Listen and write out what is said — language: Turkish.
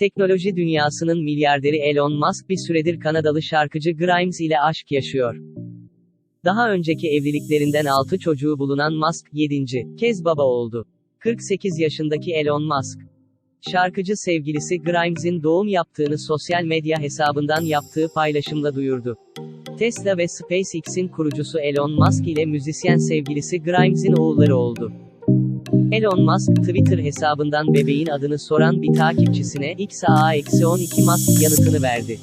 Teknoloji dünyasının milyarderi Elon Musk bir süredir Kanadalı şarkıcı Grimes ile aşk yaşıyor. Daha önceki evliliklerinden 6 çocuğu bulunan Musk, 7. kez baba oldu. 48 yaşındaki Elon Musk, şarkıcı sevgilisi Grimes'in doğum yaptığını sosyal medya hesabından yaptığı paylaşımla duyurdu. Tesla ve SpaceX'in kurucusu Elon Musk ile müzisyen sevgilisi Grimes'in oğulları oldu. Elon Musk, Twitter hesabından bebeğin adını soran bir takipçisine XAA-12 Musk yanıtını verdi.